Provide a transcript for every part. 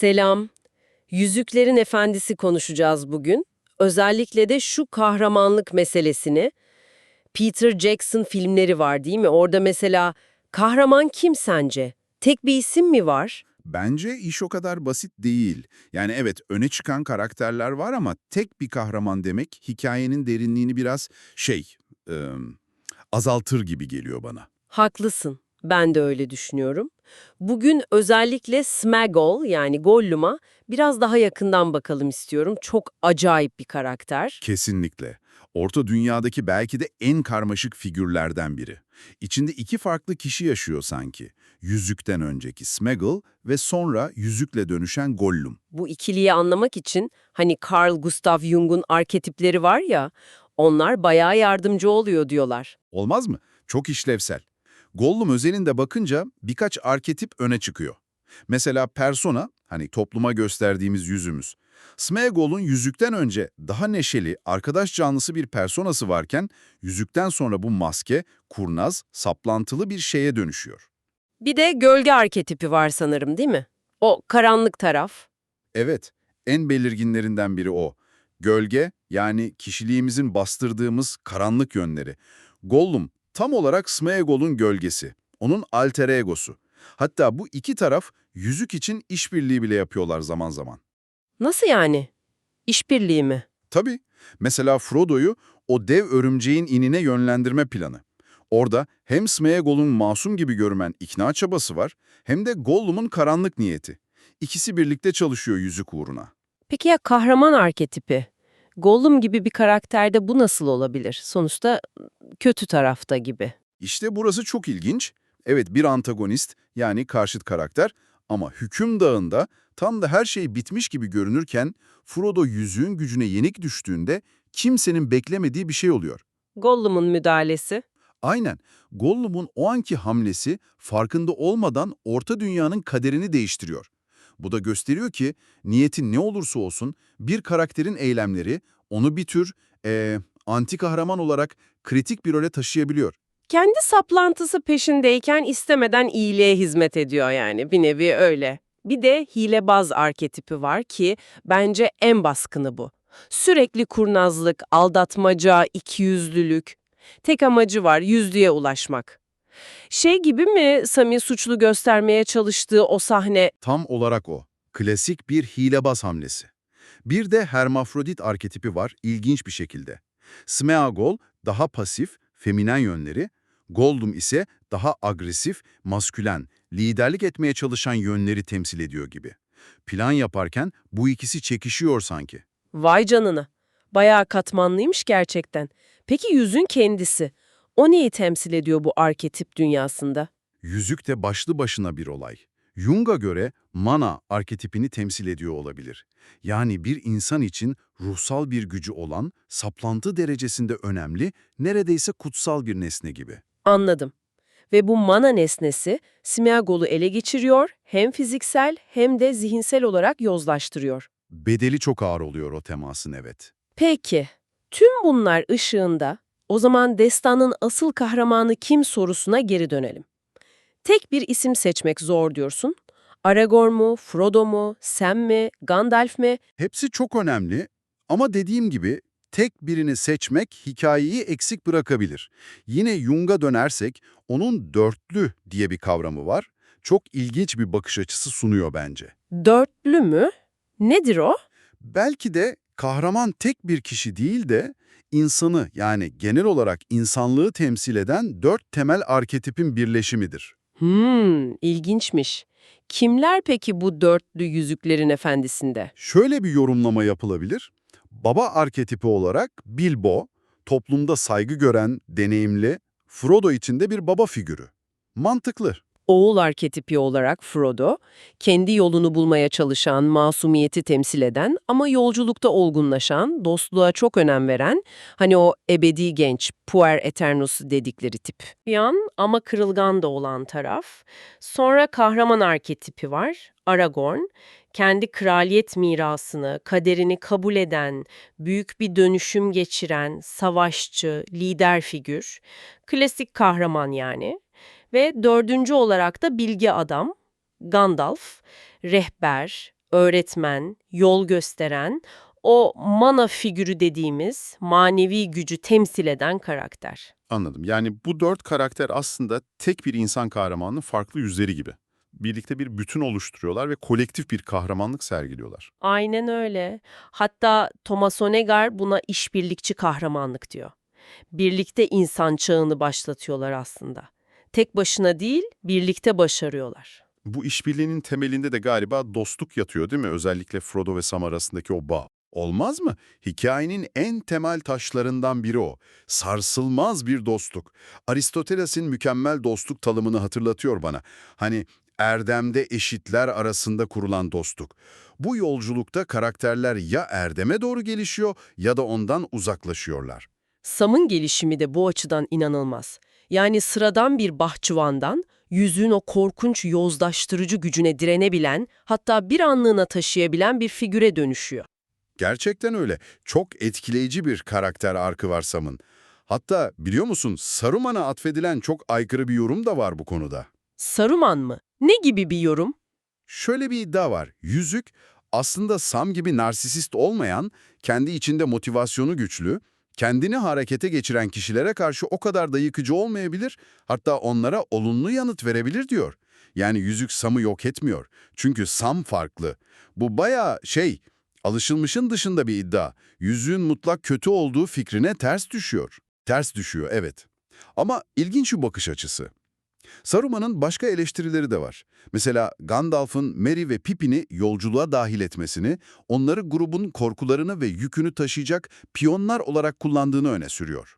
Selam. Yüzüklerin Efendisi konuşacağız bugün. Özellikle de şu kahramanlık meselesini. Peter Jackson filmleri var değil mi? Orada mesela kahraman kim sence? Tek bir isim mi var? Bence iş o kadar basit değil. Yani evet öne çıkan karakterler var ama tek bir kahraman demek hikayenin derinliğini biraz şey e, azaltır gibi geliyor bana. Haklısın. Ben de öyle düşünüyorum. Bugün özellikle Sméagol yani Gollum'a biraz daha yakından bakalım istiyorum. Çok acayip bir karakter. Kesinlikle. Orta dünyadaki belki de en karmaşık figürlerden biri. İçinde iki farklı kişi yaşıyor sanki. Yüzükten önceki Sméagol ve sonra yüzükle dönüşen Gollum. Bu ikiliyi anlamak için hani Carl Gustav Jung'un arketipleri var ya, onlar bayağı yardımcı oluyor diyorlar. Olmaz mı? Çok işlevsel. Gollum özelinde bakınca birkaç arketip öne çıkıyor. Mesela persona, hani topluma gösterdiğimiz yüzümüz. Sméagol'un yüzükten önce daha neşeli, arkadaş canlısı bir personası varken, yüzükten sonra bu maske, kurnaz, saplantılı bir şeye dönüşüyor. Bir de gölge arketipi var sanırım değil mi? O karanlık taraf. Evet, en belirginlerinden biri o. Gölge, yani kişiliğimizin bastırdığımız karanlık yönleri. Gollum, tam olarak Sméagol'un gölgesi, onun alter egosu. Hatta bu iki taraf yüzük için işbirliği bile yapıyorlar zaman zaman. Nasıl yani? İşbirliği mi? Tabii, mesela Frodo'yu o dev örümceğin inine yönlendirme planı. Orada hem Sméagol'un masum gibi görünen ikna çabası var, hem de Gollum'un karanlık niyeti. İkisi birlikte çalışıyor yüzük uğruna. Peki ya kahraman arketipi? Gollum gibi bir karakterde bu nasıl olabilir? Sonuçta kötü tarafta gibi. İşte burası çok ilginç. Evet bir antagonist yani karşıt karakter ama hüküm dağında tam da her şey bitmiş gibi görünürken Frodo yüzüğün gücüne yenik düştüğünde kimsenin beklemediği bir şey oluyor. Gollum'un müdahalesi. Aynen Gollum'un o anki hamlesi farkında olmadan orta dünyanın kaderini değiştiriyor. Bu da gösteriyor ki niyetin ne olursa olsun bir karakterin eylemleri onu bir tür eee, anti kahraman olarak kritik bir role taşıyabiliyor. Kendi saplantısı peşindeyken istemeden iyiliğe hizmet ediyor yani bir nevi öyle. Bir de hilebaz arketipi var ki bence en baskını bu. Sürekli kurnazlık, aldatmaca, ikiyüzlülük. Tek amacı var yüzlüğe ulaşmak. Şey gibi mi Sami suçlu göstermeye çalıştığı o sahne Tam olarak o. Klasik bir hilebaz hamlesi. Bir de hermafrodit arketipi var ilginç bir şekilde. Smeagol daha pasif, feminen yönleri, Gollum ise daha agresif, maskülen, liderlik etmeye çalışan yönleri temsil ediyor gibi. Plan yaparken bu ikisi çekişiyor sanki. Vay canına. Bayağı katmanlıymış gerçekten. Peki yüzün kendisi? O neyi temsil ediyor bu arketip dünyasında? Yüzük de başlı başına bir olay. Jung'a göre mana arketipini temsil ediyor olabilir. Yani bir insan için ruhsal bir gücü olan, saplantı derecesinde önemli, neredeyse kutsal bir nesne gibi. Anladım. Ve bu mana nesnesi Smeagol'u ele geçiriyor, hem fiziksel hem de zihinsel olarak yozlaştırıyor. Bedeli çok ağır oluyor o temasın evet. Peki, tüm bunlar ışığında o zaman destanın asıl kahramanı kim sorusuna geri dönelim. Tek bir isim seçmek zor diyorsun. Aragorn mu, Frodo mu, Sam mi, Gandalf mi? Hepsi çok önemli ama dediğim gibi tek birini seçmek hikayeyi eksik bırakabilir. Yine Jung'a dönersek onun dörtlü diye bir kavramı var. Çok ilginç bir bakış açısı sunuyor bence. Dörtlü mü? Nedir o? Belki de kahraman tek bir kişi değil de insanı yani genel olarak insanlığı temsil eden dört temel arketipin birleşimidir. Hmm, ilginçmiş. Kimler peki bu dörtlü yüzüklerin efendisinde? Şöyle bir yorumlama yapılabilir. Baba arketipi olarak Bilbo, toplumda saygı gören, deneyimli, Frodo için de bir baba figürü. Mantıklı. Oğul arketipi olarak Frodo, kendi yolunu bulmaya çalışan, masumiyeti temsil eden ama yolculukta olgunlaşan, dostluğa çok önem veren, hani o ebedi genç, puer eternus dedikleri tip. Yan ama kırılgan da olan taraf. Sonra kahraman arketipi var, Aragorn. Kendi kraliyet mirasını, kaderini kabul eden, büyük bir dönüşüm geçiren, savaşçı, lider figür. Klasik kahraman yani. Ve dördüncü olarak da bilge adam, Gandalf, rehber, öğretmen, yol gösteren, o mana figürü dediğimiz manevi gücü temsil eden karakter. Anladım. Yani bu dört karakter aslında tek bir insan kahramanının farklı yüzleri gibi. Birlikte bir bütün oluşturuyorlar ve kolektif bir kahramanlık sergiliyorlar. Aynen öyle. Hatta Thomas Onegar buna işbirlikçi kahramanlık diyor. Birlikte insan çağını başlatıyorlar aslında. Tek başına değil, birlikte başarıyorlar. Bu işbirliğinin temelinde de galiba dostluk yatıyor değil mi? Özellikle Frodo ve Sam arasındaki o bağ. Olmaz mı? Hikayenin en temel taşlarından biri o. Sarsılmaz bir dostluk. Aristoteles'in mükemmel dostluk tanımını hatırlatıyor bana. Hani erdemde eşitler arasında kurulan dostluk. Bu yolculukta karakterler ya erdeme doğru gelişiyor ya da ondan uzaklaşıyorlar. Sam'ın gelişimi de bu açıdan inanılmaz. Yani sıradan bir bahçıvandan yüzüğün o korkunç yozlaştırıcı gücüne direnebilen, hatta bir anlığına taşıyabilen bir figüre dönüşüyor. Gerçekten öyle. Çok etkileyici bir karakter arkı var Sam'ın. Hatta biliyor musun Saruman'a atfedilen çok aykırı bir yorum da var bu konuda. Saruman mı? Ne gibi bir yorum? Şöyle bir iddia var. Yüzük aslında Sam gibi narsisist olmayan, kendi içinde motivasyonu güçlü, kendini harekete geçiren kişilere karşı o kadar da yıkıcı olmayabilir, hatta onlara olumlu yanıt verebilir diyor. Yani yüzük Sam'ı yok etmiyor. Çünkü Sam farklı. Bu bayağı şey, alışılmışın dışında bir iddia. Yüzüğün mutlak kötü olduğu fikrine ters düşüyor. Ters düşüyor, evet. Ama ilginç bir bakış açısı. Saruman'ın başka eleştirileri de var. Mesela Gandalf'ın Merry ve Pippin'i yolculuğa dahil etmesini, onları grubun korkularını ve yükünü taşıyacak piyonlar olarak kullandığını öne sürüyor.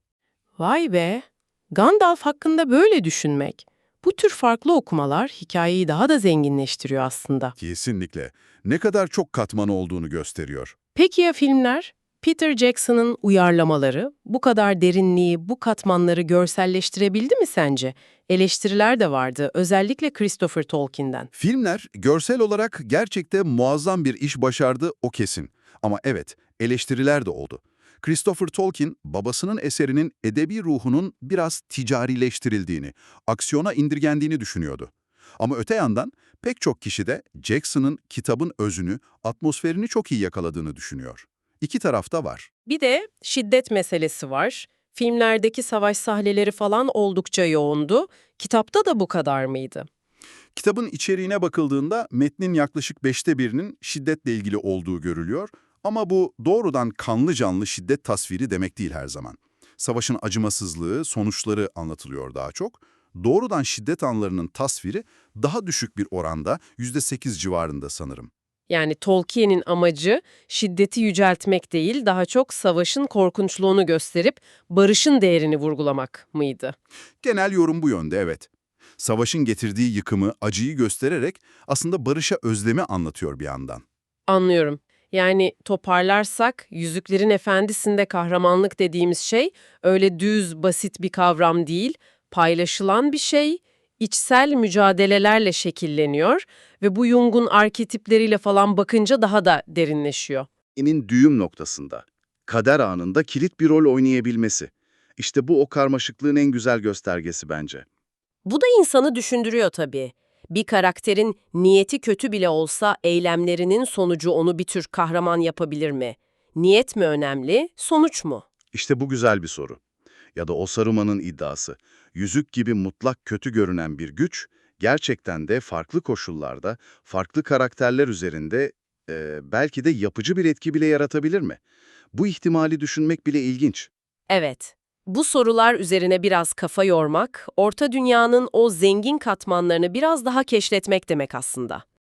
Vay be! Gandalf hakkında böyle düşünmek. Bu tür farklı okumalar hikayeyi daha da zenginleştiriyor aslında. Kesinlikle. Ne kadar çok katman olduğunu gösteriyor. Peki ya filmler? Peter Jackson'ın uyarlamaları bu kadar derinliği, bu katmanları görselleştirebildi mi sence? Eleştiriler de vardı, özellikle Christopher Tolkien'den. Filmler görsel olarak gerçekten muazzam bir iş başardı o kesin. Ama evet, eleştiriler de oldu. Christopher Tolkien, babasının eserinin edebi ruhunun biraz ticarileştirildiğini, aksiyona indirgendiğini düşünüyordu. Ama öte yandan pek çok kişi de Jackson'ın kitabın özünü, atmosferini çok iyi yakaladığını düşünüyor. İki tarafta var. Bir de şiddet meselesi var. Filmlerdeki savaş sahneleri falan oldukça yoğundu. Kitapta da bu kadar mıydı? Kitabın içeriğine bakıldığında metnin yaklaşık beşte birinin şiddetle ilgili olduğu görülüyor ama bu doğrudan kanlı canlı şiddet tasviri demek değil her zaman. Savaşın acımasızlığı, sonuçları anlatılıyor daha çok. Doğrudan şiddet anlarının tasviri daha düşük bir oranda, %8 civarında sanırım. Yani Tolkien'in amacı şiddeti yüceltmek değil, daha çok savaşın korkunçluğunu gösterip barışın değerini vurgulamak mıydı? Genel yorum bu yönde, evet. Savaşın getirdiği yıkımı, acıyı göstererek aslında barışa özlemi anlatıyor bir yandan. Anlıyorum. Yani toparlarsak Yüzüklerin Efendisi'nde kahramanlık dediğimiz şey öyle düz, basit bir kavram değil, paylaşılan bir şey, içsel mücadelelerle şekilleniyor ve bu Jung'un arketipleriyle falan bakınca daha da derinleşiyor. enin düğüm noktasında, kader anında kilit bir rol oynayabilmesi. İşte bu o karmaşıklığın en güzel göstergesi bence. Bu da insanı düşündürüyor tabii. Bir karakterin niyeti kötü bile olsa eylemlerinin sonucu onu bir tür kahraman yapabilir mi? Niyet mi önemli, sonuç mu? İşte bu güzel bir soru. Ya da o Saruman'ın iddiası. Yüzük gibi mutlak kötü görünen bir güç, gerçekten de farklı koşullarda, farklı karakterler üzerinde e, belki de yapıcı bir etki bile yaratabilir mi? Bu ihtimali düşünmek bile ilginç. Evet. Bu sorular üzerine biraz kafa yormak, orta dünyanın o zengin katmanlarını biraz daha keşfetmek demek aslında.